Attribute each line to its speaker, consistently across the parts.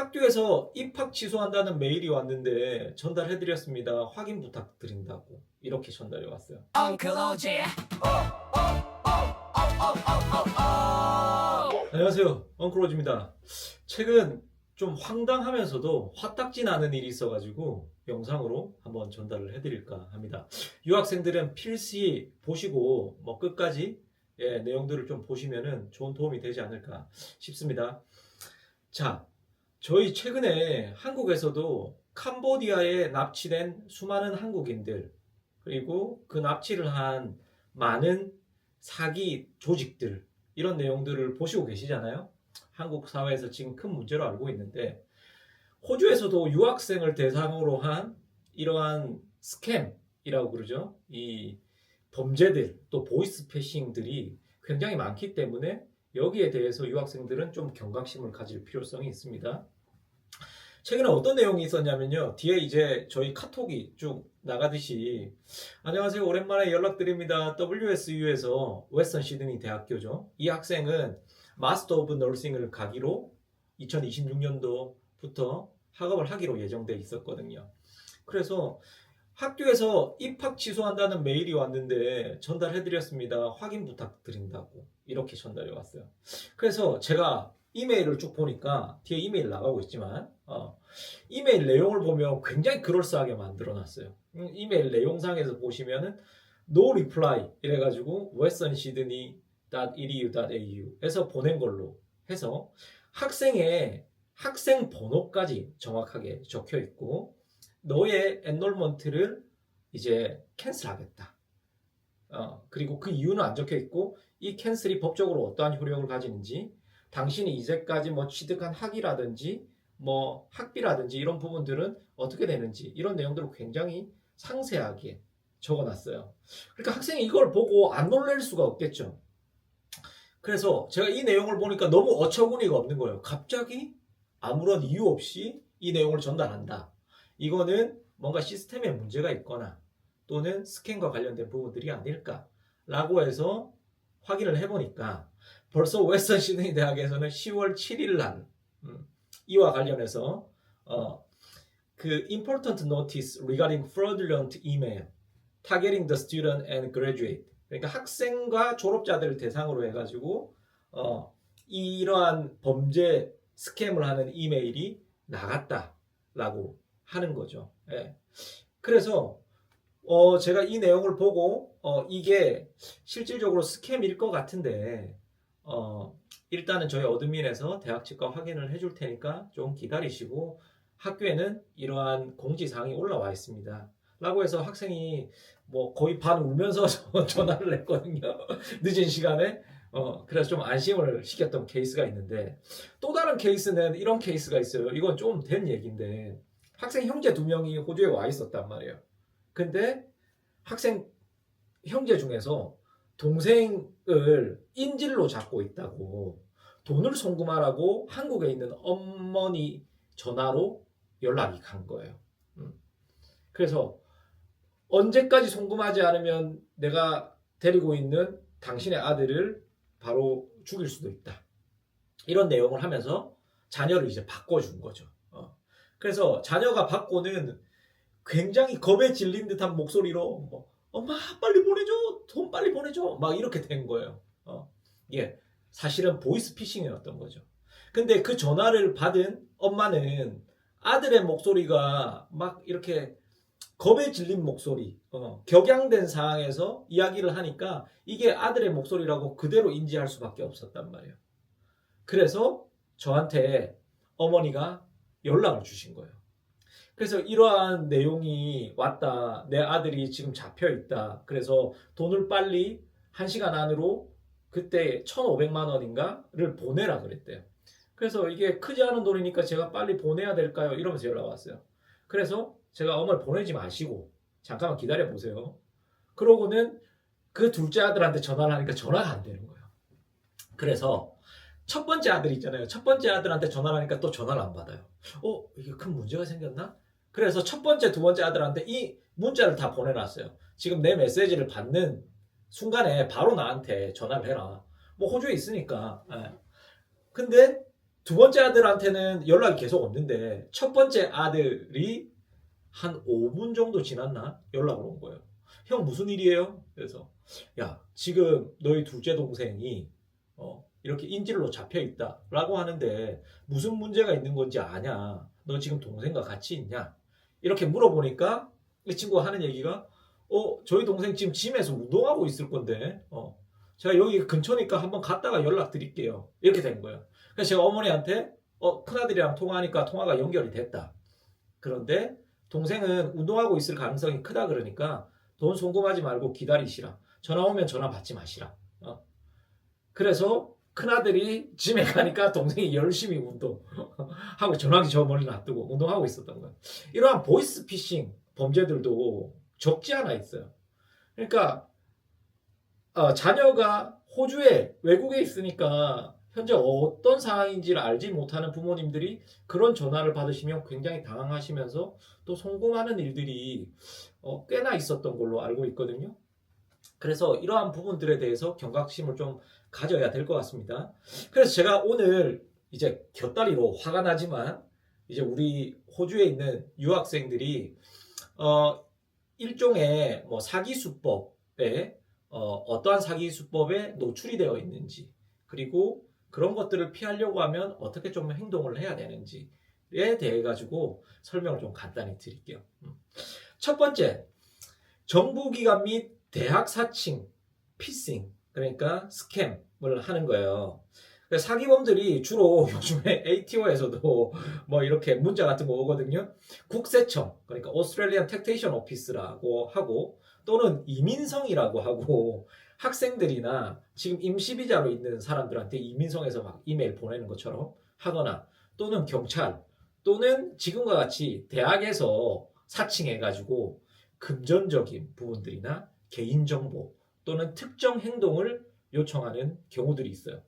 Speaker 1: 학교에서 입학 취소한다는 메일이 왔는데 전달해드렸습니다. 확인 부탁드린다고 이렇게 전달이 왔어요. 안녕하세요. 엉클로즈입니다. 최근 좀 황당하면서도 화딱지 나는 일이 있어가지고 영상으로 한번 전달을 해드릴까 합니다. 유학생들은 필시 보시고 뭐 끝까지 예, 내용들을 좀 보시면은 좋은 도움이 되지 않을까 싶습니다. 자, 저희 최근에 한국에서도 캄보디아에 납치된 수많은 한국인들 그리고 그 납치를 한 많은 사기 조직들 이런 내용들을 보시고 계시잖아요. 한국 사회에서 지금 큰 문제로 알고 있는데 호주에서도 유학생을 대상으로 한 이러한 스캠이라고 그러죠. 이 범죄들 또 보이스 패싱들이 굉장히 많기 때문에 여기에 대해서 유학생들은 좀 경각심을 가질 필요성이 있습니다. 최근에 어떤 내용이 있었냐면요. 뒤에 이제 저희 카톡이 쭉 나가듯이 안녕하세요. 오랜만에 연락드립니다. WSU에서 웨스턴 시드니 대학교죠. 이 학생은 마스터 오브 너싱을 가기로 2026년도부터 학업을 하기로 예정돼 있었거든요. 그래서 학교에서 입학 취소한다는 메일이 왔는데 전달해드렸습니다. 확인 부탁드린다고 이렇게 전달이 왔어요. 그래서 제가 이메일을 쭉 보니까 뒤에 이메일 나가고 있지만 어, 이메일 내용을 보면 굉장히 그럴싸하게 만들어놨어요. 음, 이메일 내용상에서 보시면은 no reply 이래가지고 westernSydney.edu.au에서 보낸 걸로 해서 학생의 학생 번호까지 정확하게 적혀 있고 너의 엔롤먼트를 이제 캔슬하겠다. 어, 그리고 그 이유는 안 적혀 있고 이 캔슬이 법적으로 어떠한 효력을 가지는지 당신이 이제까지 뭐 취득한 학위라든지 뭐 학비라든지 이런 부분들은 어떻게 되는지 이런 내용들을 굉장히 상세하게 적어놨어요. 그러니까 학생이 이걸 보고 안 놀랄 수가 없겠죠. 그래서 제가 이 내용을 보니까 너무 어처구니가 없는 거예요. 갑자기 아무런 이유 없이 이 내용을 전달한다. 이거는 뭔가 시스템에 문제가 있거나 또는 스캔과 관련된 부분들이 아닐까라고 해서 확인을 해보니까 벌써 웨스턴 시드니 대학에서는 10월 7일 날 음, 이와 관련해서 어, 그 important notice regarding fraudulent email targeting the student and graduate. 그러니까 학생과 졸업자들을 대상으로 해가지고 어, 이러한 범죄 스캠을 하는 이메일이 나갔다라고 하는 거죠. 예. 그래서 어, 제가 이 내용을 보고 어, 이게 실질적으로 스캠일 것 같은데 어, 일단은 저희 어드민에서 대학 측과 확인을 해줄 테니까 좀 기다리시고 학교에는 이러한 공지사항이 올라와 있습니다. 라고 해서 학생이 뭐 거의 반 울면서 전화를 했거든요. 늦은 시간에. 어, 그래서 좀 안심을 시켰던 케이스가 있는데 또 다른 케이스는 이런 케이스가 있어요. 이건 좀 된 얘기인데 학생 형제 두 명이 호주에 와 있었단 말이에요. 근데 학생 형제 중에서 동생을 인질로 잡고 있다고 돈을 송금하라고 한국에 있는 어머니 전화로 연락이 간 거예요. 음. 그래서 언제까지 송금하지 않으면 내가 데리고 있는 당신의 아들을 바로 죽일 수도 있다. 이런 내용을 하면서 자녀를 이제 바꿔준 거죠. 어. 그래서 자녀가 받고는 굉장히 겁에 질린 듯한 목소리로 뭐, 엄마 빨리 보내줘 돈 빨리 보내줘 막 이렇게 된 거예요. 어. 예, 사실은 보이스 피싱이었던 거죠. 근데 그 전화를 받은 엄마는 아들의 목소리가 막 이렇게 겁에 질린 목소리, 어, 격양된 상황에서 이야기를 하니까 이게 아들의 목소리라고 그대로 인지할 수밖에 없었단 말이에요. 그래서 저한테 어머니가 연락을 주신 거예요. 그래서 이러한 내용이 왔다. 내 아들이 지금 잡혀 있다. 그래서 돈을 빨리 한 시간 안으로 그때 1,500만 원인가를 보내라 그랬대요. 그래서 이게 크지 않은 돈이니까 제가 빨리 보내야 될까요? 이러면서 연락 왔어요. 그래서 제가 어머니 보내지 마시고 잠깐만 기다려 보세요. 그러고는 그 둘째 아들한테 전화를 하니까 전화가 안 되는 거예요. 그래서 첫 번째 아들 있잖아요. 첫 번째 아들한테 전화를 하니까 또 전화를 안 받아요. 어, 이게 큰 문제가 생겼나? 그래서 첫 번째, 두 번째 아들한테 이 문자를 다 보내놨어요. 지금 내 메시지를 받는 순간에 바로 나한테 전화를 해라. 뭐 호주에 있으니까. 예. 근데 두 번째 아들한테는 연락이 계속 없는데 첫 번째 아들이 한 5분 정도 지났나 연락을 온 거예요. 형 무슨 일이에요? 그래서 야 지금 너희 둘째 동생이 어, 이렇게 인질로 잡혀 있다라고 하는데 무슨 문제가 있는 건지 아냐? 너 지금 동생과 같이 있냐? 이렇게 물어보니까 이 친구가 하는 얘기가 어 저희 동생 지금 짐에서 운동하고 있을 건데 어 제가 여기 근처니까 한번 갔다가 연락 드릴게요. 이렇게 된 거예요. 그래서 제가 어머니한테 어 큰아들이랑 통화하니까 통화가 연결이 됐다. 그런데 동생은 운동하고 있을 가능성이 크다 그러니까 돈 송금하지 말고 기다리시라. 전화 오면 전화 받지 마시라. 어. 그래서 큰아들이 짐에 가니까 동생이 열심히 운동하고 전화기 저 멀리 놔두고 운동하고 있었던 거예요. 이러한 보이스피싱 범죄들도 적지 않아 있어요. 그러니까 어, 자녀가 호주에 외국에 있으니까 현재 어떤 상황인지를 알지 못하는 부모님들이 그런 전화를 받으시면 굉장히 당황하시면서 또 송금하는 일들이 어, 꽤나 있었던 걸로 알고 있거든요. 그래서 이러한 부분들에 대해서 경각심을 좀 가져야 될 것 같습니다. 그래서 제가 오늘 이제 곁다리로 화가 나지만 이제 우리 호주에 있는 유학생들이 어, 일종의 뭐 사기 수법에 어, 어떠한 사기 수법에 노출이 되어 있는지 그리고 그런 것들을 피하려고 하면 어떻게 좀 행동을 해야 되는지에 대해 가지고 설명을 좀 간단히 드릴게요. 음. 첫 번째, 정부기관 및 대학 사칭, 피싱, 그러니까 스캠을 하는 거예요. 사기범들이 주로 요즘에 ATO에서도 뭐 이렇게 문자 같은 거 오거든요. 국세청, 그러니까 오스트레일리안 텍테이션 오피스라고 하고 또는 이민성이라고 하고 학생들이나 지금 임시비자로 있는 사람들한테 이민성에서 막 이메일 보내는 것처럼 하거나 또는 경찰 또는 지금과 같이 대학에서 사칭해가지고 금전적인 부분들이나 개인정보 또는 특정 행동을 요청하는 경우들이 있어요.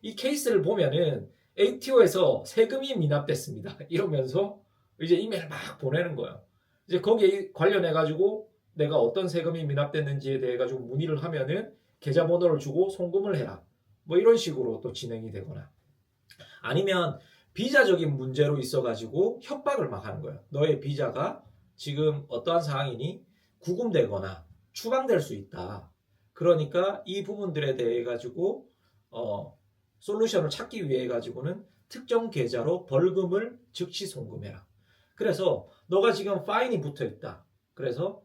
Speaker 1: 이 케이스를 보면은 ATO에서 세금이 미납됐습니다. 이러면서 이제 이메일 막 보내는 거예요. 이제 거기에 관련해 가지고 내가 어떤 세금이 미납됐는지에 대해 가지고 문의를 하면은 계좌번호를 주고 송금을 해라. 뭐 이런 식으로 또 진행이 되거나 아니면 비자적인 문제로 있어 가지고 협박을 막 하는 거예요. 너의 비자가 지금 어떠한 상황이니 구금되거나 추방될 수 있다. 그러니까 이 부분들에 대해 가지고 어 솔루션을 찾기 위해 가지고는 특정 계좌로 벌금을 즉시 송금해라. 그래서 너가 지금 파인이 붙어 있다. 그래서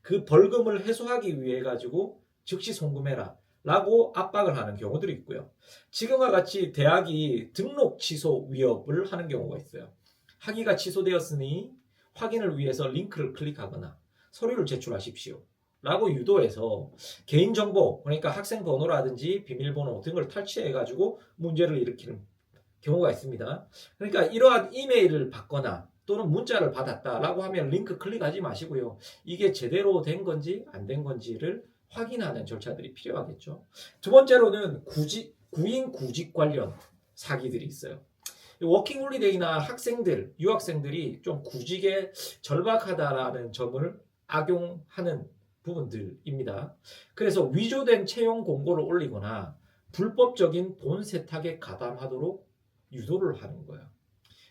Speaker 1: 그 벌금을 해소하기 위해 가지고 즉시 송금해라. 라고 압박을 하는 경우들이 있고요. 지금과 같이 대학이 등록 취소 위협을 하는 경우가 있어요. 학위가 취소되었으니 확인을 위해서 링크를 클릭하거나 서류를 제출하십시오. 라고 유도해서 개인정보, 그러니까 학생 번호라든지 비밀번호 등을 탈취해가지고 문제를 일으키는 경우가 있습니다. 그러니까 이러한 이메일을 받거나 또는 문자를 받았다라고 하면 링크 클릭하지 마시고요. 이게 제대로 된 건지 안 된 건지를 확인하는 절차들이 필요하겠죠. 두 번째로는 구직, 구인 구직 관련 사기들이 있어요. 워킹 홀리데이나 학생들, 유학생들이 좀 구직에 절박하다라는 점을 악용하는 부분들입니다. 그래서 위조된 채용 공고를 올리거나 불법적인 돈 세탁에 가담하도록 유도를 하는 거예요.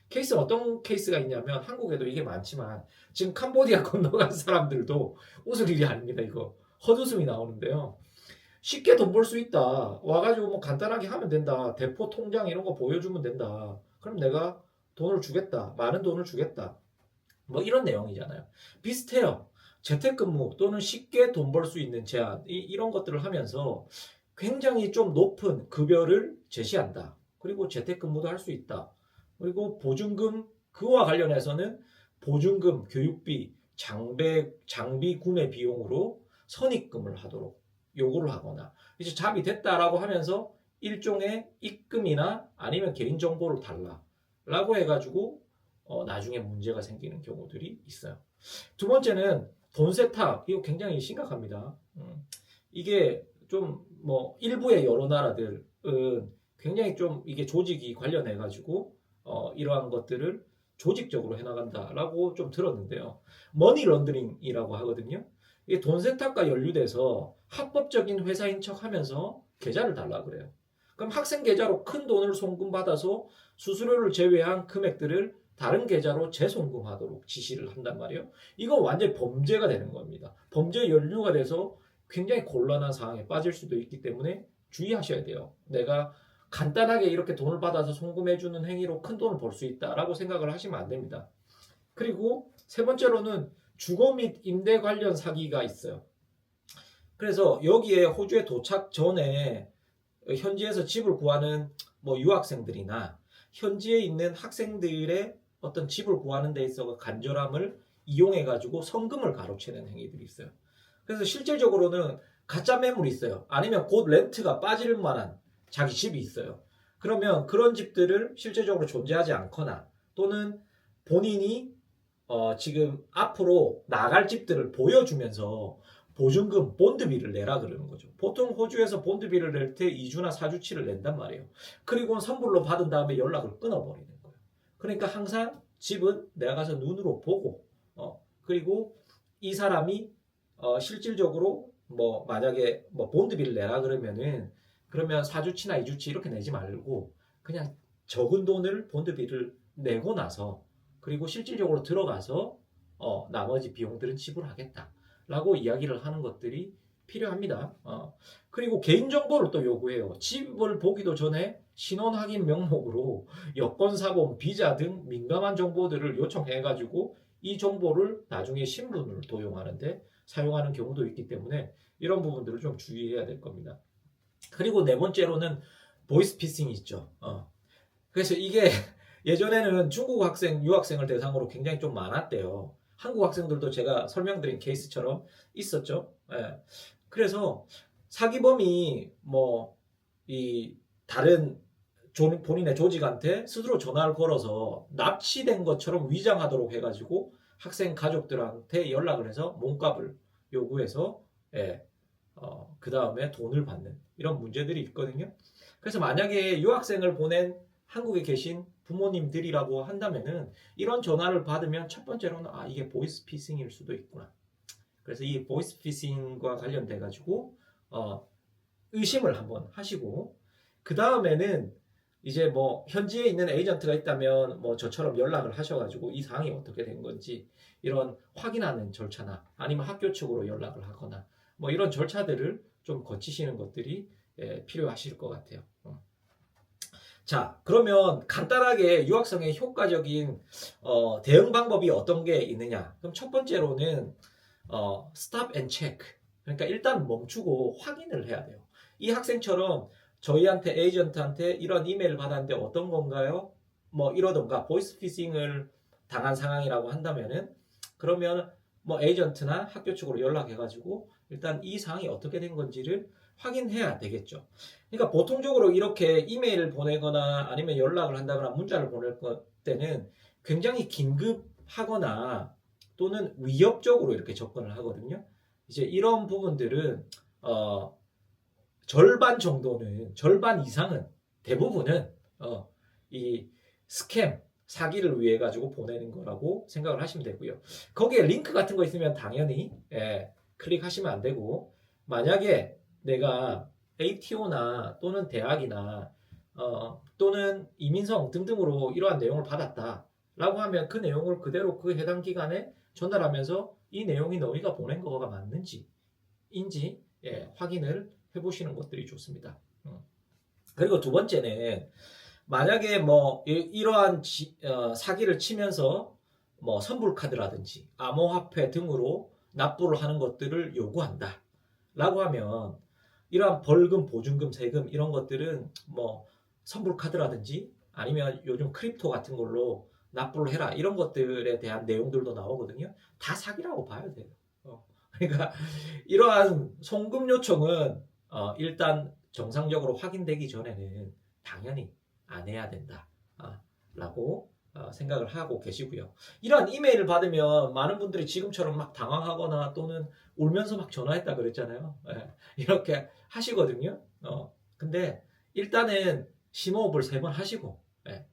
Speaker 1: 케이스 어떤 케이스가 있냐면 한국에도 이게 많지만 지금 캄보디아 건너간 사람들도 웃을 일이 아닙니다. 이거 헛웃음이 나오는데요. 쉽게 돈 벌 수 있다. 와가지고 뭐 간단하게 하면 된다. 대포 통장 이런 거 보여주면 된다. 그럼 내가 돈을 주겠다. 많은 돈을 주겠다. 뭐 이런 내용이잖아요. 비슷해요. 재택근무 또는 쉽게 돈 벌 수 있는 제한 이, 이런 것들을 하면서 굉장히 좀 높은 급여를 제시한다. 그리고 재택근무도 할 수 있다. 그리고 보증금 그와 관련해서는 보증금, 교육비, 장비, 장비 구매 비용으로 선입금을 하도록 요구를 하거나 이제 잡이 됐다라고 하면서 일종의 입금이나 아니면 개인정보를 달라라고 해가지고 어, 나중에 문제가 생기는 경우들이 있어요. 두 번째는 돈 세탁 이거 굉장히 심각합니다. 음, 이게 좀 뭐 일부의 여러 나라들은 굉장히 좀 이게 조직이 관련해 가지고 어, 이러한 것들을 조직적으로 해나간다라고 좀 들었는데요. 머니 런드링이라고 하거든요. 이게 돈 세탁과 연루돼서 합법적인 회사인 척하면서 계좌를 달라 그래요. 그럼 학생 계좌로 큰 돈을 송금 받아서 수수료를 제외한 금액들을 다른 계좌로 재송금하도록 지시를 한단 말이에요. 이건 완전히 범죄가 되는 겁니다. 범죄 연루가 돼서 굉장히 곤란한 상황에 빠질 수도 있기 때문에 주의하셔야 돼요. 내가 간단하게 이렇게 돈을 받아서 송금해주는 행위로 큰 돈을 벌 수 있다라고 생각을 하시면 안 됩니다. 그리고 세 번째로는 주거 및 임대 관련 사기가 있어요. 그래서 여기에 호주에 도착 전에 현지에서 집을 구하는 뭐 유학생들이나 현지에 있는 학생들의 어떤 집을 구하는 데 있어 간절함을 이용해 가지고 성금을 가로채는 행위들이 있어요. 그래서 실질적으로는 가짜 매물이 있어요. 아니면 곧 렌트가 빠질 만한 자기 집이 있어요. 그러면 그런 집들을 실제적으로 존재하지 않거나 또는 본인이 어, 지금 앞으로 나갈 집들을 보여주면서 보증금, 본드비를 내라 그러는 거죠. 보통 호주에서 본드비를 낼 때 2주나 4주치를 낸단 말이에요. 그리고는 선불로 받은 다음에 연락을 끊어버리는. 그러니까 항상 집은 내가 가서 눈으로 보고, 어, 그리고 이 사람이 어, 실질적으로 뭐 만약에 뭐 본드비를 내라 그러면은 그러면 4주치나 2주치 이렇게 내지 말고 그냥 적은 돈을 본드비를 내고 나서 그리고 실질적으로 들어가서 어, 나머지 비용들은 지불하겠다. 라고 이야기를 하는 것들이 필요합니다. 어. 그리고 개인정보를 또 요구해요. 집을 보기도 전에 신원 확인 명목으로 여권 사본, 비자 등 민감한 정보들을 요청해 가지고 이 정보를 나중에 신분을 도용하는데 사용하는 경우도 있기 때문에 이런 부분들을 좀 주의해야 될 겁니다. 그리고 네 번째로는 보이스 피싱이 있죠. 어. 그래서 이게 예전에는 중국 학생, 유학생을 대상으로 굉장히 좀 많았대요. 한국 학생들도 제가 설명드린 케이스처럼 있었죠. 예. 그래서 사기범이 뭐 이 다른 조- 본인의 조직한테 스스로 전화를 걸어서 납치된 것처럼 위장하도록 해가지고 학생 가족들한테 연락을 해서 몸값을 요구해서 예, 어, 그 다음에 돈을 받는 이런 문제들이 있거든요. 그래서 만약에 유학생을 보낸 한국에 계신 부모님들이라고 한다면은 이런 전화를 받으면 첫 번째로는 아 이게 보이스 피싱일 수도 있구나. 그래서 이 보이스 피싱과 관련돼 가지고 어, 의심을 한번 하시고 그 다음에는 이제 뭐 현지에 있는 에이전트가 있다면 뭐 저처럼 연락을 하셔가지고 이 사항이 어떻게 된 건지 이런 확인하는 절차나 아니면 학교 측으로 연락을 하거나 뭐 이런 절차들을 좀 거치시는 것들이 예, 필요하실 것 같아요. 어. 자, 그러면 간단하게 유학생의 효과적인 어, 대응 방법이 어떤 게 있느냐? 그럼 첫 번째로는 어, stop and check. 그러니까 일단 멈추고 확인을 해야 돼요. 이 학생처럼 저희한테 에이전트한테 이런 이메일 받았는데 어떤 건가요? 뭐 이러던가 보이스 피싱을 당한 상황이라고 한다면은 그러면 뭐 에이전트나 학교 측으로 연락해가지고 일단 이 상황이 어떻게 된 건지를 확인해야 되겠죠. 그러니까 보통적으로 이렇게 이메일을 보내거나 아니면 연락을 한다거나 문자를 보낼 것 때는 굉장히 긴급하거나 또는 위협적으로 이렇게 접근을 하거든요. 이제 이런 부분들은 어, 절반 정도는 절반 이상은 대부분은 어, 이 스캠 사기를 위해 가지고 보내는 거라고 생각을 하시면 되고요. 거기에 링크 같은 거 있으면 당연히 예, 클릭하시면 안 되고 만약에 내가 ATO나 또는 대학이나 어, 또는 이민성 등등으로 이러한 내용을 받았다라고 하면 그 내용을 그대로 그 해당 기간에 전달하면서 이 내용이 너희가 보낸 거가 맞는지 인지 예, 확인을 해보시는 것들이 좋습니다. 음. 그리고 두 번째는 만약에 뭐 이- 이러한 지- 어, 사기를 치면서 뭐 선불 카드라든지 암호화폐 등으로 납부를 하는 것들을 요구한다. 라고 하면 이러한 벌금, 보증금, 세금 이런 것들은 뭐 선불 카드라든지 아니면 요즘 크립토 같은 걸로 납부를 해라 이런 것들에 대한 내용들도 나오거든요. 다 사기라고 봐야 돼요. 어. 그러니까 이러한 송금 요청은 어, 일단 정상적으로 확인되기 전에는 당연히 안 해야 된다. 아, 라고 어, 생각을 하고 계시고요. 이러한 이메일을 받으면 많은 분들이 지금처럼 막 당황하거나 또는 울면서 막 전화했다 그랬잖아요. 예, 이렇게 하시거든요. 어, 근데 일단은 심호흡을 세 번 하시고 예,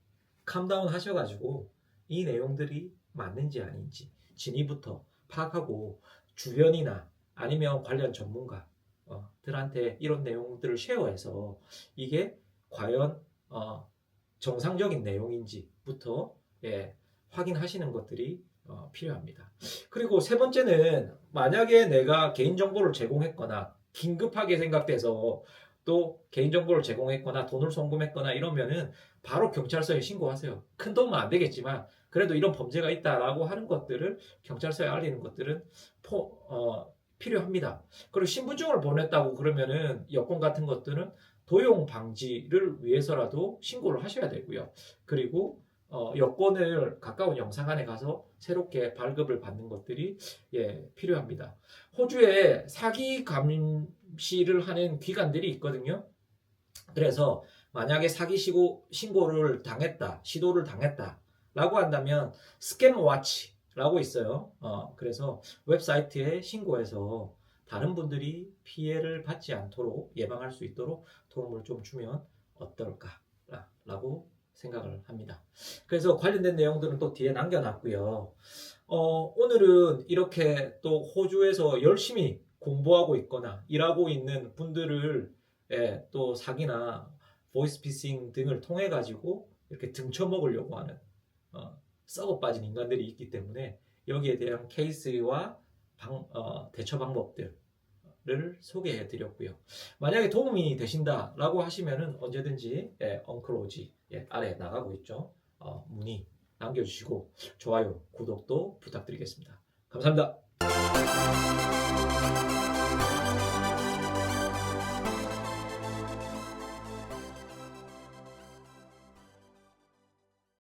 Speaker 1: 캄다운 하셔가지고 이 내용들이 맞는지 아닌지 진위부터 파악하고 주변이나 아니면 관련 전문가 들한테 이런 내용들을 쉐어해서 이게 과연 어, 정상적인 내용인지부터 예, 확인하시는 것들이 어, 필요합니다. 그리고 세 번째는 만약에 내가 개인정보를 제공했거나 긴급하게 생각돼서 또 개인정보를 제공했거나 돈을 송금했거나 이러면은 바로 경찰서에 신고하세요. 큰 돈은 안 되겠지만 그래도 이런 범죄가 있다라고 하는 것들을 경찰서에 알리는 것들은 포, 어, 필요합니다. 그리고 신분증을 보냈다고 그러면은 여권 같은 것들은 도용 방지를 위해서라도 신고를 하셔야 되고요. 그리고 어, 여권을 가까운 영사관에 가서 새롭게 발급을 받는 것들이 예, 필요합니다. 호주에 사기 감시를 하는 기관들이 있거든요. 그래서 만약에 사기 신고를 당했다, 시도를 당했다라고 한다면 스캠 와치 라고 있어요. 어, 그래서 웹사이트에 신고해서 다른 분들이 피해를 받지 않도록 예방할 수 있도록 도움을 좀 주면 어떨까라고 생각을 합니다. 그래서 관련된 내용들은 또 뒤에 남겨놨고요. 어, 오늘은 이렇게 또 호주에서 열심히 공부하고 있거나 일하고 있는 분들을 예, 또 사기나 보이스피싱 등을 통해 가지고 이렇게 등쳐먹으려고 하는 어, 썩어 빠진 인간들이 있기 때문에 여기에 대한 케이스와 방- 어, 대처 방법들을 소개해 드렸고요. 만약에 도움이 되신다라고 하시면은 언제든지 예, 엉클로지 예, 아래 나가고 있죠. 어, 문의 남겨주시고 좋아요, 구독도 부탁드리겠습니다. 감사합니다.